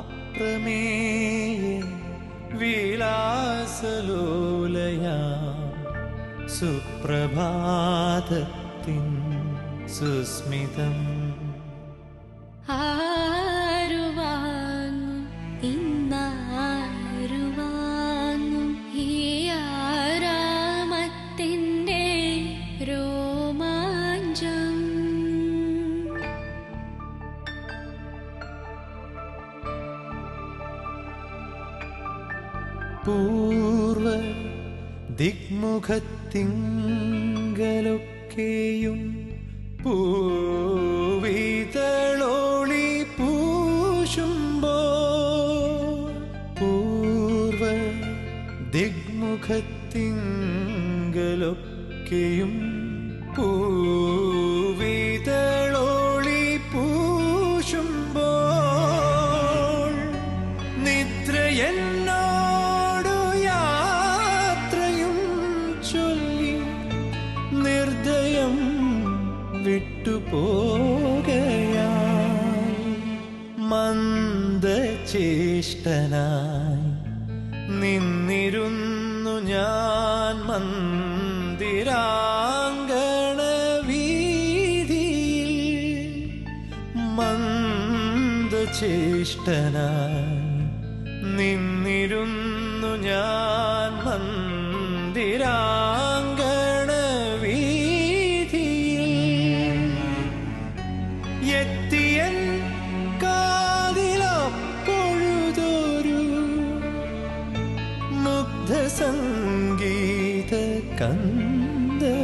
പ്രമേയ വിലാസലോലയാ സുപ്രഭാതത്തിൻ സുസ്മിതം. ആരുവാങ്ങും പൂർവ ദിഗ്മുഖത്തിങ്കലൊക്കെയും പൂവിതളോളി പൂശുമ്പോ പൂർവ ദിഗ്മുഖത്തിങ്കലൊക്കെയും പൂവിതളോളി വിട്ടുപോകയായി മന്ദചേഷ്ടനായി നിന്നിരുന്നു ഞാൻ മന്ദിരാങ്കണ വീതിയിൽ മന്ദചേഷ്ടനായി നിന്നിരുന്നു ഞാൻ മന്ദിരാങ്കണ എത്തിയൻ കാതിലപ്പൊഴുതൊരു മുഗ്ധ സംഗീത കന്നി